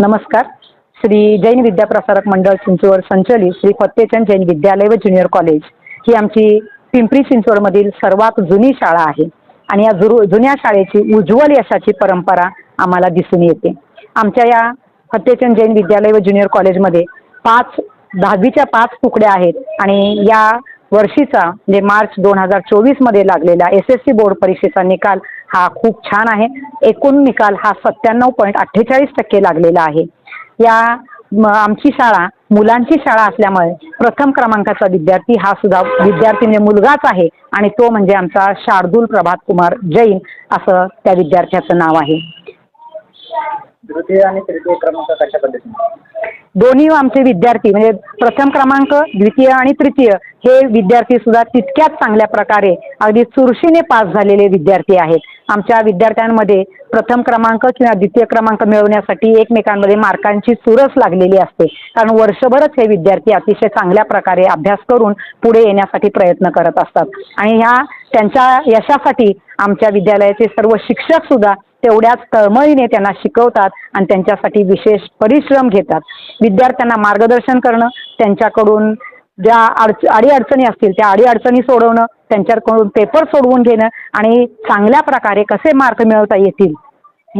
नमस्कार. श्री जैन विद्याप्रसारक मंडळ चिंचवड संचलित श्री फत्तेचंद जैन विद्यालय व ज्युनियर कॉलेज ही आमची पिंपरी चिंचवडमधील सर्वात जुनी शाळा आहे आणि या जुरू जुन्या शाळेची उज्ज्वल यशाची परंपरा आम्हाला दिसून येते. आमच्या या फत्तेचंद जैन विद्यालय व ज्युनियर कॉलेजमध्ये पाच दहावीच्या पाच तुकड्या आहेत आणि या वर्षीचा म्हणजे मार्च दोन हजार चोवीसमध्ये लागलेला एस एस सी बोर्ड परीक्षेचा निकाल हा खूप छान आहे. एकूण निकाल हा सत्त्याण्णव पॉईंट अठ्ठेचाळीस टक्के लागलेला आहे. या आमची शाळा मुलांची शाळा असल्यामुळे प्रथम क्रमांकाचा विद्यार्थी हा सुद्धा विद्यार्थी म्हणजे मुलगाच आहे आणि तो म्हणजे आमचा शार्दूल प्रभात कुमार जैन असं त्या विद्यार्थ्याचं नाव आहे. तृतीय आणि तृतीय क्रमांक कशा पद्धतीने? दोन्ही आमचे विद्यार्थी म्हणजे प्रथम क्रमांक द्वितीय आणि तृतीय हे विद्यार्थी सुद्धा तितक्याच चांगल्या प्रकारे अगदी चुरशीने पास झालेले विद्यार्थी आहेत. आमच्या विद्यार्थ्यांमध्ये प्रथम क्रमांक किंवा द्वितीय क्रमांक मिळवण्यासाठी एकमेकांमध्ये मार्कांची चुरस लागलेली असते. कारण वर्षभरच हे विद्यार्थी अतिशय चांगल्या प्रकारे अभ्यास करून पुढे येण्यासाठी प्रयत्न करत असतात. आणि ह्या त्यांच्या यशासाठी आमच्या विद्यालयाचे सर्व शिक्षक सुद्धा तेवढ्याच तळमळीने त्यांना शिकवतात आणि त्यांच्यासाठी विशेष परिश्रम घेतात. विद्यार्थ्यांना मार्गदर्शन करणं त्यांच्याकडून ज्या अडच अडीअडचणी असतील त्या अडीअडचणी सोडवणं त्यांच्याकडून पेपर सोडवून घेणं आणि चांगल्या प्रकारे कसे मार्क मिळवता येतील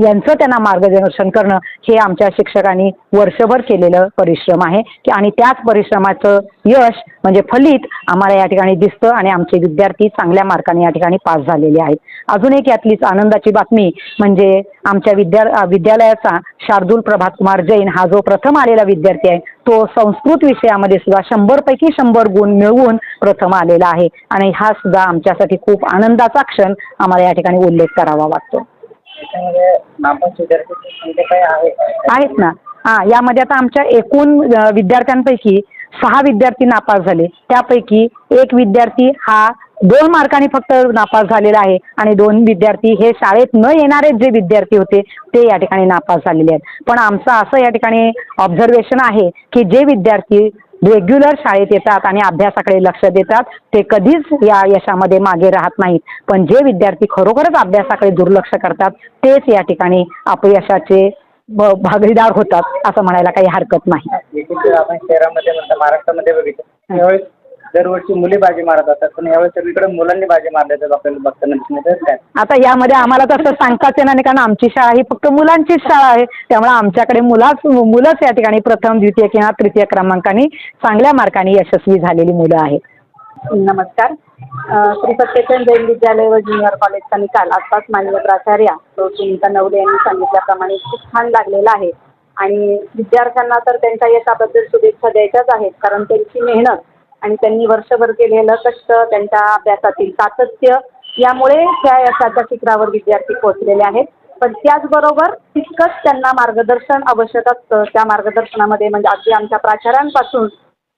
यांचं त्यांना मार्गदर्शन करणं हे आमच्या शिक्षकांनी वर्षभर केलेलं परिश्रम आहे. की आणि त्याच परिश्रमाचं यश म्हणजे फलित आम्हाला या ठिकाणी दिसतं आणि आमचे विद्यार्थी चांगल्या मार्काने या ठिकाणी पास झालेले आहेत. अजून एक यातलीच आनंदाची बातमी म्हणजे आमच्या विद्या विद्यालयाचा शार्दूल प्रभात कुमार जैन हा जो प्रथम आलेला विद्यार्थी आहे तो संस्कृत विषयामध्ये सुद्धा शंभर पैकी शंभर गुण मिळवून प्रथम आलेला आहे. आणि हा सुद्धा आमच्यासाठी खूप आनंदाचा क्षण आम्हाला या ठिकाणी उल्लेख करावा वाटतो. नापास विद्यार्थ्यांची संख्या काय आहे? आहेत ना. हां यामध्ये आता आमच्या एकूण अ, विद्यार्थ्यांपैकी सहा विद्यार्थी नापास झाले. त्यापैकी एक विद्यार्थी हा दोन मार्कांनी फक्त नापास झालेला आहे आणि दोन विद्यार्थी हे शाळेत न येणारे जे विद्यार्थी होते ते या ठिकाणी नापास झालेले आहेत. पण आमचं असं या ठिकाणी ऑब्झर्वेशन आहे की जे विद्यार्थी रेग्युलर शाळेत येतात आणि अभ्यासाकडे लक्ष देतात. ते कधीच या यशामध्ये मागे राहत नाहीत. पण जे विद्यार्थी खरोखरच अभ्यासाकडे दुर्लक्ष करतात तेच या ठिकाणी अपयशाचे भागीदार होतात असं म्हणायला काही हरकत नाही. शहरामध्ये महाराष्ट्रामध्ये बघितलं. दरवर्षी मुली बाजी मारत असतात. पण यावेळेस सगळीकडे मुलांनी बाजी मारल्याचं आपल्याला बघताना दिसून येतं. काय? आता यामध्ये आम्हाला तसं सांगताच येणार नाही कारण आमची शाळा ही फक्त मुलांचीच शाळा आहे. त्यामुळे आमच्याकडे मुलाच मुलंच या ठिकाणी प्रथम द्वितीय किंवा तृतीय क्रमांकाने चांगल्या मार्काने यशस्वी झालेली मुलं आहेत. नमस्कार. अ, श्री सत्यचंद जैन विद्यालय व ज्युनियर कॉलेजचा निकाल आत्ताच माननीय प्राचार्या डॉ. सुनीता नवले यांनी सांगितल्याप्रमाणे खूप छान लागलेला आहे. आणि विद्यार्थ्यांना तर त्यांच्या यशाबद्दल शुभेच्छा द्यायच्याच आहेत कारण त्यांची मेहनत आणि त्यांनी वर्षभर केलेलं कष्ट त्यांच्या अभ्यासातील सातत्य यामुळे त्या यशाच्या शिखरावर विद्यार्थी पोहोचलेले आहेत. पण त्याचबरोबर तितकंच त्यांना मार्गदर्शन आवश्यक असतं. त्या मार्गदर्शनामध्ये म्हणजे अगदी आमच्या प्राचार्यांपासून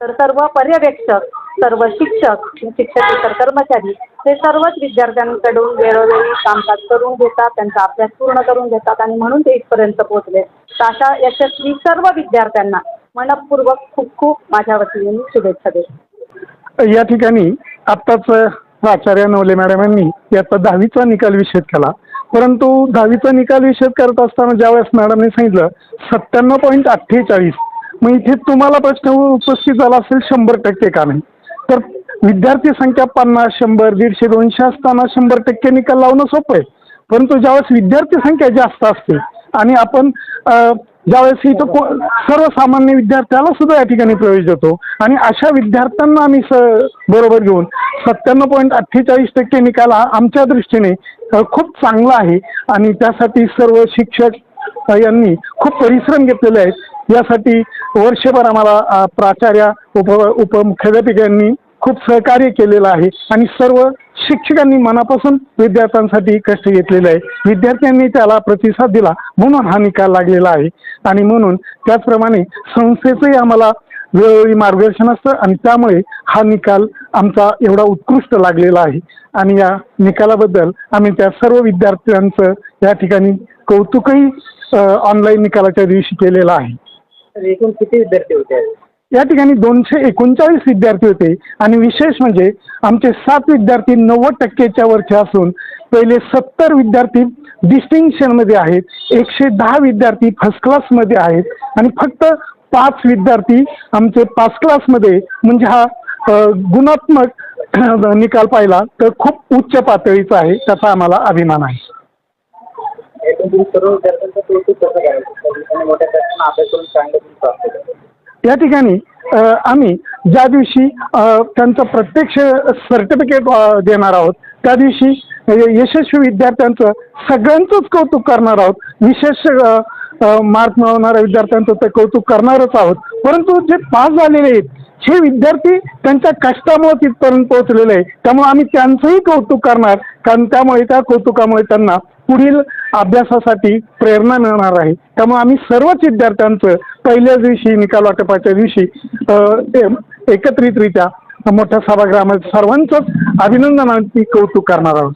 तर सर्व पर्यवेक्षक सर्व शिक्षक शिक्षकेतर कर्मचारी हे सर्वच विद्यार्थ्यांकडून वेळोवेळी कामकाज करून घेतात त्यांचा अभ्यास पूर्ण करून घेतात आणि म्हणून ते इथपर्यंत पोहोचले. तर अशा यशस्वी सर्व विद्यार्थ्यांना मनपूर्वक खूप खूप माझ्या वतीने शुभेच्छा देतो. या ठिकाणी आत्ताच प्राचार्य नवले मॅडम यांनी याचा दहावीचा निकाल विषेध केला. परंतु दहावीचा निकाल विषेध करत असताना ज्यावेळेस मॅडमने सांगितलं सत्त्याण्णव पॉईंट अठ्ठेचाळीस. मग इथे तुम्हाला प्रश्न उपस्थित झाला असेल शंभर टक्के का नाही? तर विद्यार्थी संख्या पन्नास शंभर दीडशे दोनशे असताना शंभर टक्के निकाल लावणं सोपं आहे. परंतु ज्यावेळेस विद्यार्थी संख्या जास्त असते आणि आपण ज्यावेळेस इथं को सर्वसामान्य विद्यार्थ्याला सुद्धा या ठिकाणी प्रवेश देतो. आणि अशा विद्यार्थ्यांना आम्ही स बरोबर घेऊन सत्त्याण्णव पॉईंट अठ्ठेचाळीस टक्के निकाल हा आमच्या दृष्टीने खूप चांगला आहे. आणि त्यासाठी सर्व शिक्षक यांनी खूप परिश्रम घेतलेले आहेत. यासाठी वर्षभर आम्हाला प्राचार्य उप उपमुख्याध्यापिकांनी खूप सहकार्य केलेलं आहे. आणि सर्व शिक्षकांनी मनापासून विद्यार्थ्यांसाठी कष्ट घेतलेले आहे विद्यार्थ्यांनी त्याला प्रतिसाद दिला म्हणून हा निकाल लागलेला आहे. आणि म्हणून त्याचप्रमाणे संस्थेचंही आम्हाला वेळोवेळी मार्गदर्शन असतं आणि त्यामुळे हा निकाल आमचा एवढा उत्कृष्ट लागलेला आहे. आणि या निकालाबद्दल आम्ही त्या सर्व विद्यार्थ्यांचं या ठिकाणी कौतुकही ऑनलाईन निकालाच्या दिवशी केलेलं आहे. एकूण किती विद्यार्थी होते? या ठिकाणी दोनशे एकोणचाळीस विद्यार्थी होते. आणि विशेष म्हणजे आमचे सात विद्यार्थी नव्वद टक्केच्या वरचे असून पहिले सत्तर विद्यार्थी डिस्टिंक्शनमध्ये आहेत. एकशे दहा विद्यार्थी फर्स्ट क्लासमध्ये आहेत. आणि फक्त पाच विद्यार्थी आमचे पाच क्लासमध्ये म्हणजे हा गुणात्मक निकाल पाहिला तर खूप उच्च पातळीचा आहे. त्याचा आम्हाला अभिमान आहे. सर्व विद्यार्थ्यांचा या ठिकाणी आम्ही ज्या दिवशी त्यांचं प्रत्यक्ष सर्टिफिकेट देणार आहोत त्या दिवशी यशस्वी विद्यार्थ्यांचं सगळ्यांचंच कौतुक करणार आहोत. विशेष मार्क मिळवणाऱ्या विद्यार्थ्यांचं ते कौतुक करणारच आहोत. परंतु जे पास झालेले आहेत हे विद्यार्थी त्यांच्या कष्टामुळे तिथपर्यंत पोहोचलेले आहे त्यामुळे आम्ही त्यांचंही कौतुक करणार कारण त्यामुळे त्या कौतुकामुळे त्यांना पुढील अभ्यासासाठी प्रेरणा मिळणार आहे. त्यामुळे आम्ही सर्वच विद्यार्थ्यांचं पहिल्याच दिवशी निकाल वाटपाच्या दिवशी एकत्रितरित्या मोठ्या सभागृहामध्ये सर्वांचंच अभिनंदनाची कौतुक करणार आहोत.